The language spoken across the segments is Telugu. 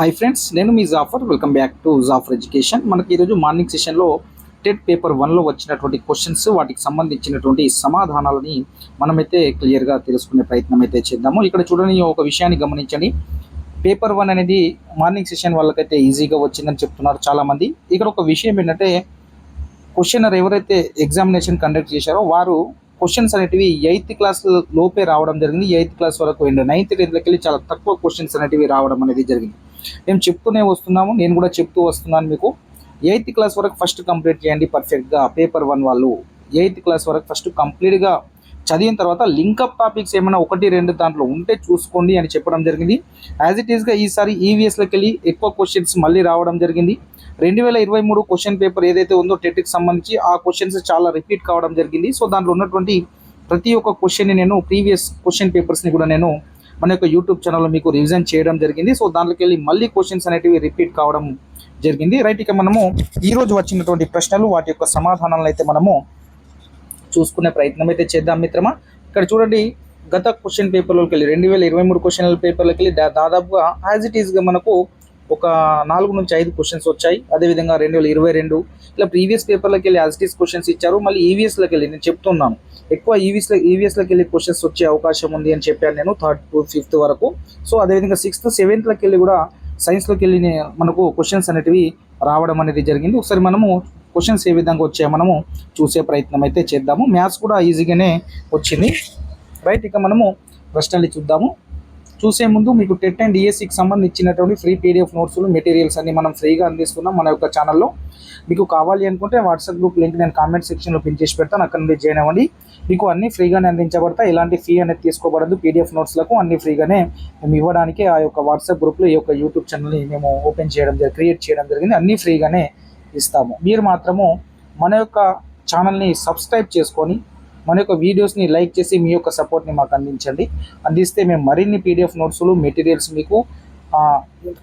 హాయ్ ఫ్రెండ్స్ నేను మీ Jafar welcome back to Jafar education మనకి ఈరోజు మార్నింగ్ సెషన్లో టెట్ పేపర్ వన్లో వచ్చినటువంటి క్వశ్చన్స్ వాటికి సంబంధించినటువంటి సమాధానాలని మనమైతే క్లియర్గా తెలుసుకునే ప్రయత్నం అయితే చేద్దాము. ఇక్కడ చూడని ఒక విషయాన్ని గమనించండి. పేపర్ వన్ అనేది మార్నింగ్ సెషన్ వాళ్ళకైతే ఈజీగా వచ్చిందని చెప్తున్నారు చాలామంది. ఇక్కడ ఒక విషయం ఏంటంటే క్వశ్చనర్ ఎవరైతే ఎగ్జామినేషన్ కండక్ట్ చేశారో వారు క్వశ్చన్స్ అనేటివి ఎయిత్ క్లాస్ లోపే రావడం జరిగింది. ఎయిత్ క్లాస్ వరకు అండ్ నైన్త్ టెన్త్కి వెళ్ళి చాలా తక్కువ క్వశ్చన్స్ అనేటివి రావడం అనేది జరిగింది. మేము చెప్తూనే వస్తున్నాము నేను కూడా చెప్తూ వస్తున్నాను మీకు. ఎయిత్ క్లాస్ వరకు ఫస్ట్ కంప్లీట్ చేయండి పర్ఫెక్ట్గా పేపర్ వన్ వాళ్ళు. ఎయిత్ క్లాస్ వరకు ఫస్ట్ కంప్లీట్గా చదివిన తర్వాత లింకప్ టాపిక్స్ ఏమైనా ఒకటి రెండు దాంట్లో ఉంటే చూసుకోండి అని చెప్పడం జరిగింది. యాజ్ ఇట్ ఈస్గా ఈసారి ఈవీఎస్లోకి వెళ్ళి ఎక్కువ క్వశ్చన్స్ మళ్ళీ రావడం జరిగింది. రెండు వేల ఇరవై మూడు క్వశ్చన్ పేపర్ ఏదైతే ఉందో టెట్కి సంబంధించి ఆ క్వశ్చన్స్ చాలా రిపీట్ కావడం జరిగింది. సో దాంట్లో ఉన్నటువంటి ప్రతి ఒక్క క్వశ్చన్ని నేను ప్రీవియస్ క్వశ్చన్ పేపర్స్ని కూడా నేను మన యొక్క యూట్యూబ్ ఛానల్లో మీకు రివిజన్ చేయడం జరిగింది. సో దాంట్లోకి వెళ్ళి మళ్ళీ క్వశ్చన్స్ అనేటివి రిపీట్ కావడం జరిగింది. రైట్ ఇక మనము ఈరోజు వచ్చినటువంటి ప్రశ్నలు వాటి యొక్క సమాధానాలను అయితే మనము చూసుకునే ప్రయత్నం అయితే చేద్దాం మిత్రమా. ఇక్కడ చూడండి గత క్వశ్చన్ పేపర్లోకి వెళ్ళి రెండు వేల ఇరవై మూడు క్వశ్చన్ల పేపర్లోకి వెళ్ళి దా- దాదాపుగా యాజ్ ఇట్ ఈస్గా మనకు ఒక నాలుగు నుంచి ఐదు క్వశ్చన్స్ వచ్చాయి. అదేవిధంగా రెండు వేల ఇరవై రెండు ఇలా ప్రీవియస్ పేపర్లకు వెళ్ళి యాజ్ క్వశ్చన్స్ ఇచ్చారు. మళ్ళీ ఈవీఎస్లోకి వెళ్ళి నేను చెప్తున్నాను. ఎక్కువ ఈవీఎస్లో ఈవీఎస్లోకి వెళ్ళి క్వశ్చన్స్ వచ్చే అవకాశం ఉంది అని చెప్పాను నేను థర్డ్ టు ఫిఫ్త్ వరకు. సో అదేవిధంగా సిక్స్త్ సెవెంత్లోకి వెళ్ళి కూడా సైన్స్లోకి వెళ్ళి మనకు క్వశ్చన్స్ అనేటివి రావడం అనేది జరిగింది. ఒకసారి మనము క్వశ్చన్స్ ఏ విధంగా వచ్చాయో మనము చూసే ప్రయత్నం అయితే చేద్దాము. మ్యాథ్స్ కూడా ఈజీగానే వచ్చింది. రైట్ ఇక మనము ప్రశ్నలు చూద్దాము. చూసే ముందు మీకు టెట్ అండ్ ఈఎస్సికి సంబంధించినటువంటి ఫ్రీ పీడిఎఫ్ నోట్స్లు మెటీరియల్స్ అన్ని మనం ఫ్రీగా అందిస్తున్నాం మన యొక్క ఛానల్లో మీకు కావాలి అనుకుంటే వాట్సాప్ గ్రూప్ లింక్ నేను కామెంట్ సెక్షన్లో పిన్ చేసి పెడతాను అక్కడ నుండి జాయిన్ అవ్వండి. మీకు అన్ని ఫ్రీగానే అందించబడతాయి ఎలాంటి ఫీ అనేది తీసుకోబడదు. పీడిఎఫ్ నోట్స్లకు అన్ని ఫ్రీగానే మేము ఇవ్వడానికి ఆ యొక్క వాట్సాప్ గ్రూప్లో ఈ యొక్క యూట్యూబ్ ఛానల్ని మేము ఓపెన్ చేయడం జరిగింది క్రియేట్ చేయడం జరిగింది. అన్ని ఫ్రీగానే ఇస్తాము. మీరు మాత్రము మన యొక్క ఛానల్ని సబ్స్క్రైబ్ చేసుకొని మన యొక్క వీడియోస్ని లైక్ చేసి మీ యొక్క సపోర్ట్ని మాకు అందించండి. అందిస్తే మేము మరిన్ని పీడిఎఫ్ నోట్స్లు మెటీరియల్స్ మీకు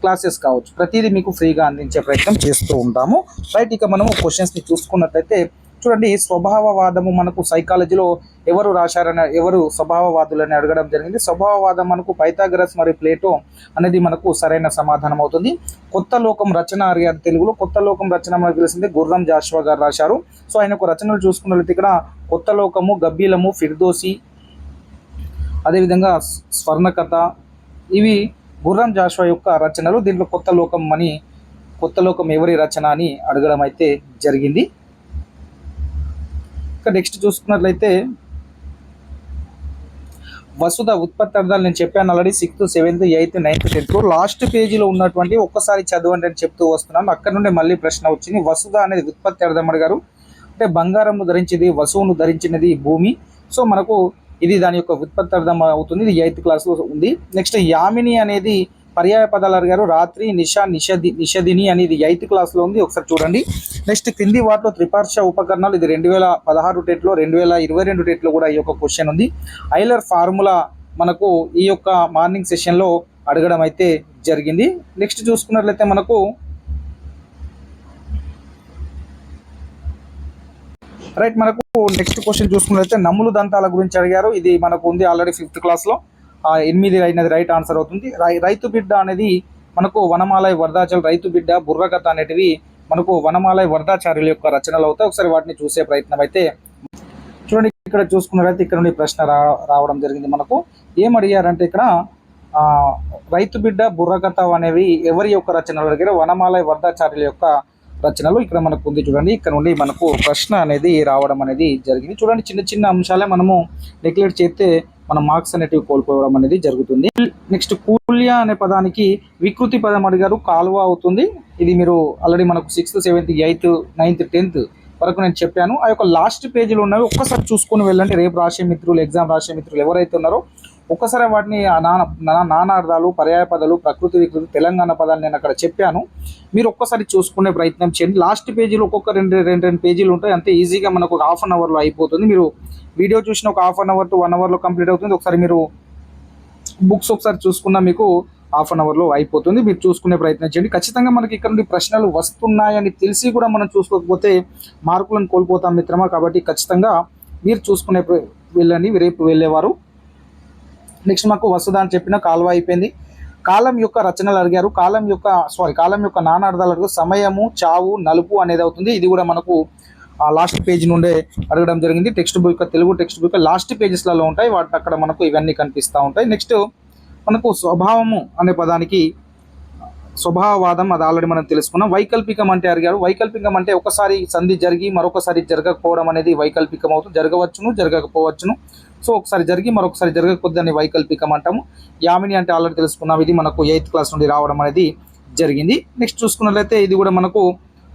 క్లాసెస్ కావచ్చు. ప్రతిదీ మీకు ఫ్రీగా అందించే ప్రయత్నం చేస్తూ ఉంటాము. రైట్ ఇక మనము క్వశ్చన్స్ని చూసుకున్నట్లయితే చూడండి స్వభావవాదము మనకు సైకాలజీలో ఎవరు రాశారని ఎవరు స్వభావవాదులని అడగడం జరిగింది. స్వభావవాదం మనకు పైథాగరస్ మరియు ప్లేటో అనేది మనకు సరైన సమాధానం అవుతుంది. కొత్త లోకం రచన అరియాది తెలుగులో కొత్త లోకం రచన మనకు తెలిసింది గుర్రం జాషువా గారు రాశారు. సో ఆయన ఒక రచనలు చూసుకున్నట్లయితే ఇక్కడ కొత్త లోకము గబ్బీలము ఫిర్దోసి అదేవిధంగా స్వర్ణకథ ఇవి గుర్రం జాషువా యొక్క రచనలు. దీంట్లో కొత్త లోకం అని కొత్త లోకం ఎవరి రచన అని అడగడం అయితే జరిగింది. నెక్స్ట్ చూసుకున్నట్లయితే వసుధ ఉత్పత్తి అర్థాలు నేను చెప్పాను already sixth seventh eighth ninth tenth last పేజీలో ఉన్నటువంటి ఒక్కసారి చదవండి అని చెప్తూ వస్తున్నాను. అక్కడ నుండి మళ్ళీ ప్రశ్న వచ్చింది. వసుధ అనేది ఉత్పత్తి అర్థం అడిగారు. అంటే బంగారంను ధరించింది వసువును ధరించినది భూమి. సో మనకు ఇది దాని యొక్క ఉత్పత్తి అర్థం అవుతుంది. ఇది ఎయిత్ క్లాస్లో ఉంది. నెక్స్ట్ యామిని అనేది పర్యాయ పదాలు అడిగారు. రాత్రి నిషా నిషది నిషదిని అనేది ఎయిత్ క్లాస్లో ఉంది. ఒకసారి చూడండి. నెక్స్ట్ క్రింది వాటిలో త్రిపార్ష ఉపకరణాలు ఇది రెండు వేల పదహారు టెట్లో రెండు వేల ఇరవై రెండు టెట్లో కూడా ఈ యొక్క క్వశ్చన్ ఉంది. ఐలర్ ఫార్ములా మనకు ఈ యొక్క మార్నింగ్ సెషన్లో అడగడం అయితే జరిగింది. నెక్స్ట్ చూసుకున్నట్లయితే మనకు రైట్ మనకు నెక్స్ట్ క్వశ్చన్ చూసుకున్నట్లయితే నమ్ములు దంతాల గురించి అడిగారు. ఇది మనకు ఉంది ఆల్రెడీ ఫిఫ్త్ క్లాస్లో. ఎనిమిది అనేది రైట్ ఆన్సర్ అవుతుంది. రై- రైతు బిడ్డ అనేది మనకు వనమాలయ వరదాచల రైతు బిడ్డ బుర్రకథ అనేటివి మనకు వనమాలయ వరదాచార్యుల యొక్క రచనలు అవుతాయి. ఒకసారి వాటిని చూసే ప్రయత్నం అయితే చూడండి ఇక్కడ చూసుకున్నట్లయితే ఇక్కడ నుండి ప్రశ్న రా రావడం జరిగింది మనకు. ఏం అడిగారంటే ఇక్కడ రైతు బిడ్డ బుర్రకథ అనేవి ఎవరి యొక్క రచనలు అడిగారు వనమాలయ వరదాచార్యుల యొక్క రచనలు ఇక్కడ మనకు ఉంది చూడండి. ఇక్కడ నుండి మనకు ప్రశ్న అనేది రావడం అనేది జరిగింది. చూడండి చిన్న చిన్న అంశాలే మనము నెగ్లెక్ట్ చేస్తే మన మార్క్స్ అనేటివి కోల్పోవడం అనేది జరుగుతుంది. నెక్స్ట్ కూల్య అనే పదానికి వికృతి పదం అడిగారు. కాలువ అవుతుంది. ఇది మీరు ఆల్రెడీ మనకు sixth seventh eighth ninth tenth వరకు నేను చెప్పాను. ఆ యొక్క లాస్ట్ పేజీలో ఉన్నవి ఒక్కసారి చూసుకొని వెళ్ళండి. రేపు రాసే మిత్రులు ఎగ్జామ్ రాసే మిత్రులు ఎవరైతే ఉన్నారో ఒక్కసారి వాటిని ఆ నాన నా- నానార్థాలు పర్యాయ పదాలు ప్రకృతి వికృతి తెలంగాణ పదాలు నేను అక్కడ చెప్పాను. మీరు ఒక్కసారి చూసుకునే ప్రయత్నం చేయండి. లాస్ట్ పేజీలో ఒక్కొక్క రెండు రెండు రెండు పేజీలు ఉంటాయి. అంతే ఈజీగా మనకు ఒక హాఫ్ అన్ అవర్లో అయిపోతుంది. మీరు వీడియో చూసిన ఒక half an hour to one అవర్లో కంప్లీట్ అవుతుంది. ఒకసారి మీరు బుక్స్ ఒకసారి చూసుకున్నా మీకు హాఫ్ అన్ అవర్లో అయిపోతుంది. మీరు చూసుకునే ప్రయత్నం చేయండి. ఖచ్చితంగా మనకి ఇక్కడ నుండి ప్రశ్నలు వస్తున్నాయని తెలిసి కూడా మనం చూసుకోకపోతే మార్కులను కోల్పోతాం మిత్రమా. కాబట్టి ఖచ్చితంగా మీరు చూసుకునే వెళ్ళని వెళ్ళండి. రేపు వెళ్ళేవారు. నెక్స్ట్ మాకు వసుధ అని చెప్పిన కాలువ అయిపోయింది. కాలం యొక్క రచనలు అడిగారు. కాలం యొక్క సారీ కాలం యొక్క నానార్థాలు అడుగు సమయము చావు నలుపు అనేది అవుతుంది. ఇది కూడా మనకు లాస్ట్ పేజ్ నుండే అడగడం జరిగింది. Text book Telugu text book last పేజెస్లలో ఉంటాయి. వాటి అక్కడ మనకు ఇవన్నీ కనిపిస్తూ ఉంటాయి. నెక్స్ట్ మనకు స్వభావము అనే పదానికి స్వభావవాదం అది ఆల్రెడీ మనం తెలుసుకున్నాం. వైకల్పికం అంటే అడిగారు. వైకల్పికం అంటే ఒకసారి సంధి జరిగి మరొకసారి జరగకపోవడం అనేది వైకల్పికం అవుతుంది. జరగవచ్చును జరగకపోవచ్చును. సో ఒకసారి జరిగి మరొకసారి జరగకపోతే దాన్ని వైకల్పికం అంటాము. యామిని అంటే ఆల్రెడీ తెలుసుకున్నాం. ఇది మనకు ఎయిత్ క్లాస్ నుండి రావడం అనేది జరిగింది. నెక్స్ట్ చూసుకున్నట్లయితే ఇది కూడా మనకు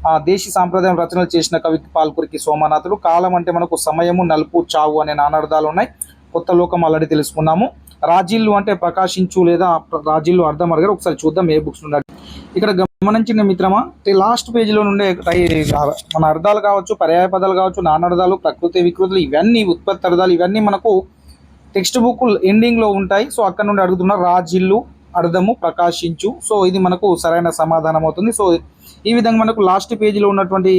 ఆ, దేశీ సాంప్రదాయం రచనలు చేసిన కవి పాల్కురికి సోమనాథుడు. కాలం అంటే మనకు సమయము నలుపు చావు అనే నానార్థాలు ఉన్నాయి. కొత్త లోకం ఆల్రెడీ తెలుసుకున్నాము. రాజీళ్ళు అంటే ప్రకాశించు లేదా రాజీళ్ళు అర్థం అడగారు. ఒకసారి చూద్దాం ఏ బుక్స్ నుండి ఇక్కడ గమనించిన మిత్రమా లాస్ట్ పేజీలో నుండే మన అర్థాలు కావచ్చు పర్యాయ పదాలు కావచ్చు నానార్థాలు ప్రకృతి వికృతులు ఇవన్నీ ఉత్పత్తి అర్థాలు ఇవన్నీ మనకు టెక్స్ట్ బుక్ ఎండింగ్లో ఉంటాయి. సో అక్కడ నుండి అడుగుతున్న రాజిల్లు అర్థము ప్రకాశించు. సో ఇది మనకు సరైన సమాధానం అవుతుంది. సో ఈ విధంగా మనకు లాస్ట్ పేజీలో ఉన్నటువంటి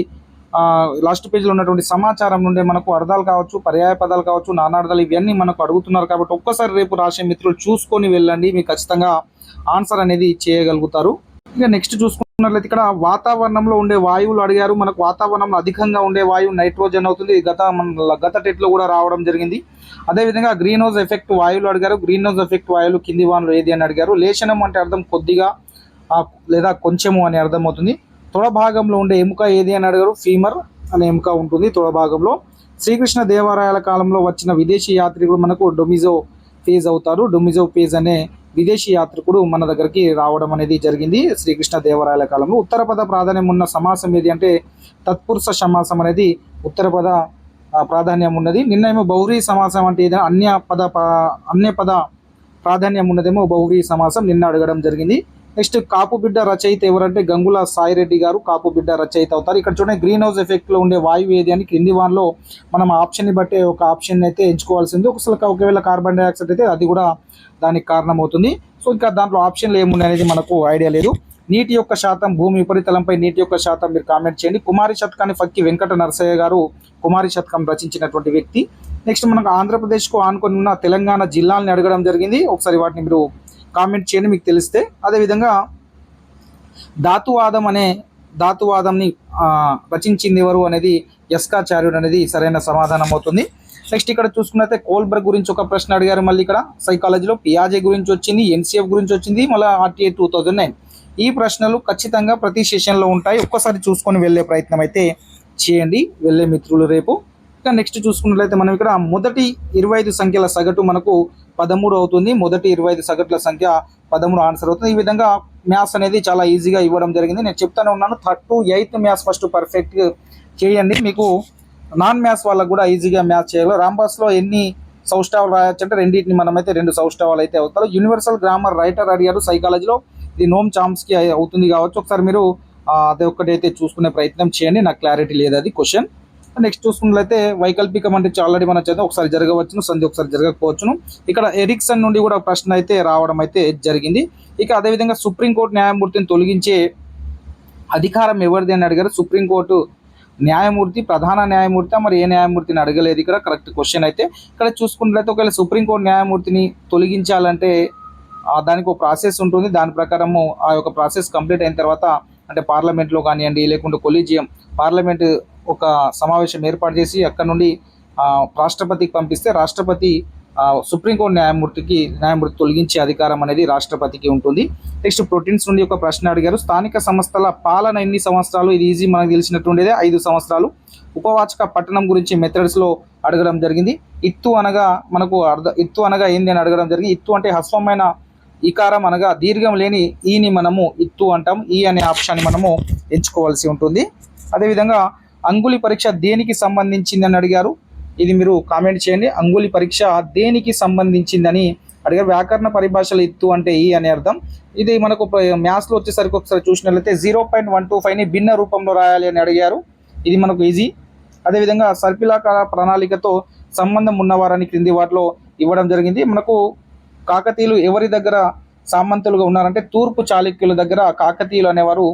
లాస్ట్ పేజీలో ఉన్నటువంటి సమాచారం నుండి మనకు అర్థాలు కావచ్చు పర్యాయ పదాలు కావచ్చు నానార్థాలు ఇవన్నీ మనకు అడుగుతున్నారు కాబట్టి ఒక్కసారి రేపు రాసే మిత్రులు చూసుకొని వెళ్ళండి. మీకు ఖచ్చితంగా ఆన్సర్ అనేది చేయగలుగుతారు. ఇక నెక్స్ట్ చూసుకున్నట్లయితే ఇక్కడ వాతావరణంలో ఉండే వాయువులు అడిగారు. మనకు వాతావరణంలో అధికంగా ఉండే వాయువు నైట్రోజన్ అవుతుంది. గత మన గత టెట్లో కూడా రావడం జరిగింది. అదేవిధంగా గ్రీన్ హౌస్ ఎఫెక్ట్ వాయువులు అడిగారు. గ్రీన్ హౌస్ ఎఫెక్ట్ వాయువులు కింది వానలు ఏది అని అడిగారు. లేచనం అంటే అర్థం కొద్దిగా లేదా కొంచెము అని అర్థం అవుతుంది తొడ భాగంలో ఉండే ఎముక ఏది అని అడిగారు. ఫీమర్ అనే ఎముక ఉంటుంది తొడ భాగంలో. శ్రీకృష్ణ దేవాలయాల కాలంలో వచ్చిన విదేశీ యాత్రికులు మనకు డొమిజో ఫేజ్ అవుతారు. డొమిజో ఫేజ్ అనే విదేశీ యాత్రికుడు మన దగ్గరికి రావడం అనేది జరిగింది. శ్రీకృష్ణ దేవరాయల కాలంలో ఉత్తర పద ప్రాధాన్యం ఉన్న సమాసం ఏది అంటే తత్పురుష సమాసం అనేది ఉత్తర పద ప్రాధాన్యం ఉన్నది. నిన్న ఏమో బౌరీ సమాసం అంటే ఏదైనా అన్య పద ప- అన్య పద ప్రాధాన్యం ఉన్నదేమో బౌరీ సమాసం నిన్న అడగడం జరిగింది. నెక్స్ట్ కాపు బిడ్డ రచయిత ఎవరంటే గంగుల సాయిరెడ్డి గారు. కాపు బిడ్డ రచయిత అవుతారు. ఇక్కడ చూడండి గ్రీన్ హౌస్ ఎఫెక్ట్లో ఉండే వాయువు ఏది అని క్రింది వాన్లో మనం ఆప్షన్ని బట్టే బట్టి ఒక ఆప్షన్ అయితే ఎంచుకోవాల్సింది ఒకసారి ఒకవేళ కార్బన్ డైఆక్సైడ్ అయితే అది కూడా దానికి కారణమవుతుంది. సో ఇంకా దాంట్లో ఆప్షన్లు ఏమున్నాయి అనేది మనకు ఐడియా లేదు. నీటి యొక్క శాతం భూమి ఉపరితలంపై నీటి యొక్క శాతం మీరు కామెంట్ చేయండి. కుమారి శతకాన్ని ఫక్కి వెంకట నరసయ్య గారు కుమారి శతకం రచించినటువంటి వ్యక్తి. నెక్స్ట్ మనకు ఆంధ్రప్రదేశ్కు ఆనుకొని ఉన్న తెలంగాణ జిల్లాల్ని అడగడం జరిగింది. ఒకసారి వాటిని మీరు కామెంట్ చేయండి మీకు తెలిస్తే. అదేవిధంగా ధాతువాదం అనే ధాతువాదంని రచించింది ఎవరు అనేది యస్కాచార్యుడు అనేది సరైన సమాధానం అవుతుంది. నెక్స్ట్ ఇక్కడ చూసుకున్నైతే కోల్బర్గ్ గురించి ఒక ప్రశ్న అడిగారు మళ్ళీ ఇక్కడ. సైకాలజీలో పియాజే గురించి వచ్చింది ఎన్సీఎఫ్ గురించి వచ్చింది మళ్ళీ ఆర్టీఏ టూ థౌజండ్ నైన్ ఈ ప్రశ్నలు ఖచ్చితంగా ప్రతి సెషన్లో ఉంటాయి. ఒక్కసారి చూసుకొని వెళ్ళే ప్రయత్నం అయితే చేయండి. వెళ్ళే మిత్రులు రేపు. ఇంకా నెక్స్ట్ చూసుకున్నట్లయితే మనం ఇక్కడ మొదటి ఇరవై ఐదు సంఖ్యల సగటు మనకు పదమూడు అవుతుంది. మొదటి ఇరవై ఐదు సగటుల సంఖ్య పదమూడు ఆన్సర్ అవుతుంది. ఈ విధంగా మ్యాథ్స్ అనేది చాలా ఈజీగా ఇవ్వడం జరిగింది. నేను చెప్తానే ఉన్నాను third to eighth maths first perfect చేయండి. మీకు నాన్ మ్యాథ్స్ వాళ్ళకు కూడా ఈజీగా మ్యాథ్స్ చేయగలరు రాంబాస్లో ఎన్ని సౌష్టావాలు రాయొచ్చు అంటే రెండింటిని మనమైతే రెండు సౌష్టావాలు అయితే అవుతారు. యూనివర్సల్ గ్రామర్ రైటర్ అడిగారు సైకాలజీలో. ఇది నోమ్ చామ్స్కి అవుతుంది కావచ్చు. ఒకసారి మీరు అదే అది ఒక్కటైతే చూసుకునే ప్రయత్నం చేయండి. నాకు క్లారిటీ లేదు అది క్వశ్చన్. నెక్స్ట్ చూసుకున్నట్లయితే వైకల్పికం అంటే ఆల్రెడీ మనం చేద్దాం ఒకసారి జరగవచ్చును సంధి ఒకసారి జరగకపోవచ్చును. ఇక్కడ ఎరిక్సన్ నుండి కూడా ప్రశ్న అయితే రావడం అయితే జరిగింది. ఇక అదేవిధంగా సుప్రీంకోర్టు న్యాయమూర్తిని తొలగించే అధికారం ఎవరిది అని అడిగారు. సుప్రీంకోర్టు న్యాయమూర్తి ప్రధాన న్యాయమూర్తి మరి ఏ న్యాయమూర్తిని అడగలేదు ఇక్కడ? కరెక్ట్ క్వశ్చన్ అయితే. ఇక్కడ చూసుకున్నట్లయితే ఒకవేళ సుప్రీంకోర్టు న్యాయమూర్తిని తొలగించాలంటే దానికి ఒక ప్రాసెస్ ఉంటుంది. దాని ప్రకారము ఆ యొక్క ప్రాసెస్ కంప్లీట్ అయిన తర్వాత అంటే పార్లమెంట్లో కానివ్వండి లేకుంటే కొలీజియం పార్లమెంట్ ఒక సమావేశం ఏర్పాటు చేసి అక్కడ నుండి రాష్ట్రపతికి పంపిస్తే రాష్ట్రపతి సుప్రీంకోర్టు న్యాయమూర్తికి న్యాయమూర్తి తొలగించే అధికారం అనేది రాష్ట్రపతికి ఉంటుంది. నెక్స్ట్ ప్రోటీన్స్ నుండి ఒక ప్రశ్న అడిగారు. స్థానిక సంస్థల పాలన ఎన్ని సంవత్సరాలు? ఇది ఈజీ మనకు తెలిసినటువంటిదే. ఐదు సంవత్సరాలు. ఉపవాచక పట్టణం గురించి మెథడ్స్లో అడగడం జరిగింది. ఇత్తు అనగా మనకు అర్థ ఇత్తు అనగా ఏంది అని అడగడం జరిగింది. ఇత్తు అంటే హస్వమైన ఇకారం అనగా దీర్ఘం లేని ఈని మనము ఇత్తు అంటాం. ఈ అనే ఆప్షన్ని మనము ఎంచుకోవాల్సి ఉంటుంది. అదేవిధంగా అంగుళి పరీక్ష దేనికి సంబంధించింది అని అడిగారు? ఇది మీరు కామెంట్ చేయండి. అంగుళి పరీక్ష దేనికి సంబంధించిందని అడిగారు. వ్యాకరణ పరిభాషల ఎత్తు అంటే ఈ అని అర్థం. ఇది మనకు మ్యాథ్స్లో వచ్చేసరికి ఒకసారి చూసినట్లయితే జీరో పాయింట్ వన్ టూ ఫైవ్ని భిన్న రూపంలో రాయాలి అని అడిగారు. ఇది మనకు ఈజీ. అదేవిధంగా సర్పిలాకార ప్రణాళికతో సంబంధం ఉన్నవారని క్రింది వాటిలో ఇవ్వడం జరిగింది. మనకు కాకతీయులు ఎవరి దగ్గర సామంతులుగా ఉన్నారంటే తూర్పు చాళుక్యుల దగ్గర కాకతీయులు అనేవారు